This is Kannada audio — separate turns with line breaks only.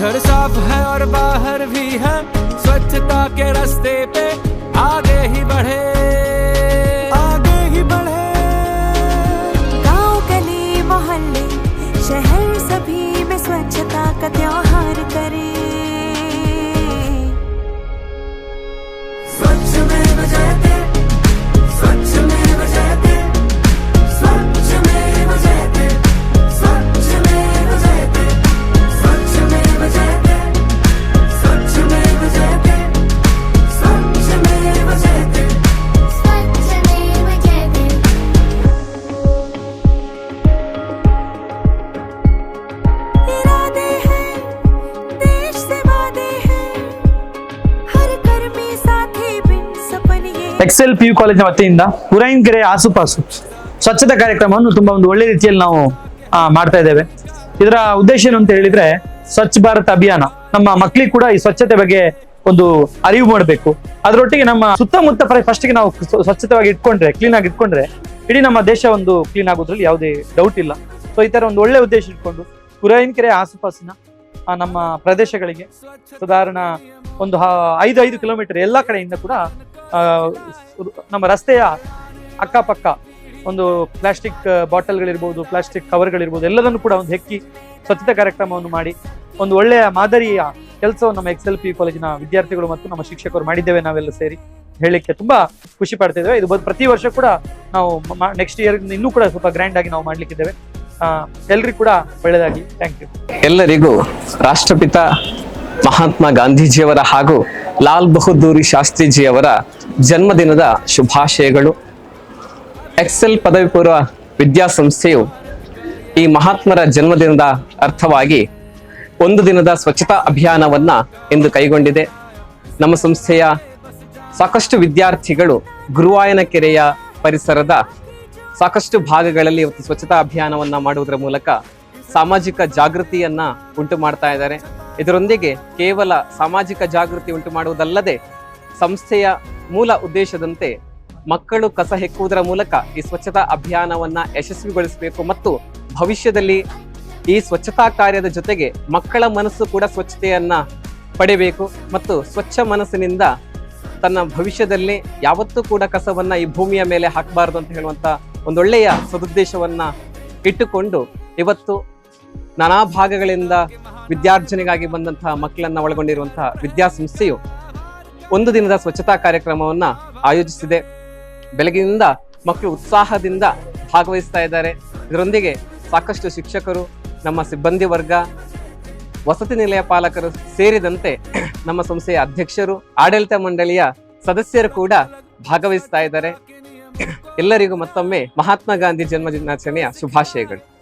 घर साफ़ है और बाहर भी है स्वच्छता के रास्ते पे आगे ही बढ़े।
ಎಕ್ಸೆಲ್ ಪಿ ಯು ಕಾಲೇಜಿನ ವತಿಯಿಂದ ಕೆರೆ ಆಸುಪಾಸು ಸ್ವಚ್ಛತಾ ಕಾರ್ಯಕ್ರಮವನ್ನು ತುಂಬಾ ಒಂದು ಒಳ್ಳೆ ರೀತಿಯಲ್ಲಿ ನಾವು ಮಾಡ್ತಾ ಇದ್ದೇವೆ. ಇದರ ಉದ್ದೇಶ ಏನು ಅಂತ ಹೇಳಿದ್ರೆ ಸ್ವಚ್ಛ ಭಾರತ್ ಅಭಿಯಾನ. ನಮ್ಮ ಮಕ್ಕಳಿಗೆ ಕೂಡ ಈ ಸ್ವಚ್ಛತೆ ಬಗ್ಗೆ ಒಂದು ಅರಿವು ಮಾಡಬೇಕು. ಅದರೊಟ್ಟಿಗೆ ನಮ್ಮ ಸುತ್ತಮುತ್ತ ಫಸ್ಟ್ಗೆ ನಾವು ಸ್ವ- ಸ್ವಚ್ಛತವಾಗಿ ಇಟ್ಕೊಂಡ್ರೆ ಕ್ಲೀನ್ ಆಗಿ ಇಟ್ಕೊಂಡ್ರೆ ಇಡೀ ನಮ್ಮ ದೇಶ ಒಂದು ಕ್ಲೀನ್ ಆಗೋದ್ರಲ್ಲಿ ಯಾವುದೇ ಡೌಟ್ ಇಲ್ಲ. ಸೊ ಈ ತರ ಒಂದು ಒಳ್ಳೆ ಉದ್ದೇಶ ಇಟ್ಕೊಂಡು ಕೆರೆ ಆಸುಪಾಸಿನ ನಮ್ಮ ಪ್ರದೇಶಗಳಿಗೆ ಸಾಧಾರಣ ಒಂದು ಐದು ಐದು ಕಿಲೋಮೀಟರ್ ಎಲ್ಲ ಕಡೆಯಿಂದ ಕೂಡ ನಮ್ಮ ರಸ್ತೆಯ ಅಕ್ಕಪಕ್ಕ ಒಂದು ಪ್ಲಾಸ್ಟಿಕ್ ಬಾಟಲ್ಗಳಿರ್ಬೋದು, ಪ್ಲಾಸ್ಟಿಕ್ ಕವರ್ಗಳಿರ್ಬೋದು, ಎಲ್ಲದನ್ನು ಕೂಡ ಒಂದು ಹೆಕ್ಕಿ ಸ್ವಚ್ಛತಾ ಕಾರ್ಯಕ್ರಮವನ್ನು ಮಾಡಿ ಒಂದು ಒಳ್ಳೆಯ ಮಾದರಿಯ ಕೆಲಸವನ್ನು ನಮ್ಮ ಎಕ್ಸ್ ಎಲ್ ಪಿ ಕಾಲೇಜಿನ ವಿದ್ಯಾರ್ಥಿಗಳು ಮತ್ತು ನಮ್ಮ ಶಿಕ್ಷಕರು ಮಾಡಿದ್ದೇವೆ ನಾವೆಲ್ಲ ಸೇರಿ ಹೇಳಲಿಕ್ಕೆ ತುಂಬಾ ಖುಷಿ ಪಡ್ತಿದ್ದೇವೆ ಇದು ಪ್ರತಿ ವರ್ಷ ಕೂಡ ನಾವು ನೆಕ್ಸ್ಟ್ ಇಯರ್ ಇನ್ನೂ ಕೂಡ ಸ್ವಲ್ಪ ಗ್ರ್ಯಾಂಡ್ ಆಗಿ ನಾವು ಮಾಡ್ಲಿಕ್ಕಿದ್ದೇವೆ. ಎಲ್ರಿಗೂ ಕೂಡ ಒಳ್ಳೆಯದಾಗಿ ಥ್ಯಾಂಕ್ ಯು
ಎಲ್ಲರಿಗೂ ರಾಷ್ಟ್ರಪಿತ ಮಹಾತ್ಮ ಗಾಂಧೀಜಿಯವರ ಹಾಗೂ ಲಾಲ್ ಬಹದ್ದೂರಿ ಶಾಸ್ತ್ರಿಜಿಯವರ ಜನ್ಮದಿನದ ಶುಭಾಶಯಗಳು. ಎಕ್ಸೆಲ್ ಪದವಿ ಪೂರ್ವ ವಿದ್ಯಾಸಂಸ್ಥೆಯು ಈ ಮಹಾತ್ಮರ ಜನ್ಮದಿನದ ಅರ್ಥವಾಗಿ ಒಂದು ದಿನದ ಸ್ವಚ್ಛತಾ ಅಭಿಯಾನವನ್ನ ಇಂದು ಕೈಗೊಂಡಿದೆ. ನಮ್ಮ ಸಂಸ್ಥೆಯ ಸಾಕಷ್ಟು ವಿದ್ಯಾರ್ಥಿಗಳು ಗುರುವಾಯನ ಕೆರೆಯ ಪರಿಸರದ ಸಾಕಷ್ಟು ಭಾಗಗಳಲ್ಲಿ ಇವತ್ತು ಸ್ವಚ್ಛತಾ ಅಭಿಯಾನವನ್ನ ಮಾಡುವುದರ ಮೂಲಕ ಸಾಮಾಜಿಕ ಜಾಗೃತಿಯನ್ನ ಉಂಟು ಮಾಡ್ತಾ ಇದ್ದಾರೆ. ಇದರೊಂದಿಗೆ ಕೇವಲ ಸಾಮಾಜಿಕ ಜಾಗೃತಿ ಉಂಟು ಮಾಡುವುದಲ್ಲದೆ ಸಂಸ್ಥೆಯ ಮೂಲ ಉದ್ದೇಶದಂತೆ ಮಕ್ಕಳು ಕಸ ಹೆಕ್ಕುವುದರ ಮೂಲಕ ಈ ಸ್ವಚ್ಛತಾ ಅಭಿಯಾನವನ್ನ ಯಶಸ್ವಿಗೊಳಿಸಬೇಕು ಮತ್ತು ಭವಿಷ್ಯದಲ್ಲಿ ಈ ಸ್ವಚ್ಛತಾ ಕಾರ್ಯದ ಜೊತೆಗೆ ಮಕ್ಕಳ ಮನಸ್ಸು ಕೂಡ ಸ್ವಚ್ಛತೆಯನ್ನ ಪಡೆಯಬೇಕು ಮತ್ತು ಸ್ವಚ್ಛ ಮನಸ್ಸಿನಿಂದ ತನ್ನ ಭವಿಷ್ಯದಲ್ಲಿ ಯಾವತ್ತೂ ಕೂಡ ಕಸವನ್ನ ಈ ಭೂಮಿಯ ಮೇಲೆ ಹಾಕಬಾರದು ಅಂತ ಹೇಳುವಂತ ಒಂದೊಳ್ಳೆಯ ಸದುದ್ದೇಶವನ್ನ ಇಟ್ಟುಕೊಂಡು ಇವತ್ತು ನಾನಾ ಭಾಗಗಳಿಂದ ವಿದ್ಯಾರ್ಜನೆಗಾಗಿ ಬಂದಂತಹ ಮಕ್ಕಳನ್ನ ಒಳಗೊಂಡಿರುವಂತಹ ವಿದ್ಯಾಸಂಸ್ಥೆಯು ಒಂದು ದಿನದ ಸ್ವಚ್ಛತಾ ಕಾರ್ಯಕ್ರಮವನ್ನ ಆಯೋಜಿಸಿದೆ. ಬೆಳಗಿನಿಂದ ಮಕ್ಕಳು ಉತ್ಸಾಹದಿಂದ ಭಾಗವಹಿಸ್ತಾ ಇದ್ದಾರೆ. ಇದರೊಂದಿಗೆ ಸಾಕಷ್ಟು ಶಿಕ್ಷಕರು, ನಮ್ಮ ಸಿಬ್ಬಂದಿ ವರ್ಗ, ವಸತಿ ನಿಲಯ ಪಾಲಕರು ಸೇರಿದಂತೆ ನಮ್ಮ ಸಂಸ್ಥೆಯ ಅಧ್ಯಕ್ಷರು, ಆಡಳಿತ ಮಂಡಳಿಯ ಸದಸ್ಯರು ಕೂಡ ಭಾಗವಹಿಸ್ತಾ ಇದ್ದಾರೆ. ಎಲ್ಲರಿಗೂ ಮತ್ತೊಮ್ಮೆ ಮಹಾತ್ಮ ಗಾಂಧಿ ಜನ್ಮ ದಿನಾಚರಣೆಯ ಶುಭಾಶಯಗಳು.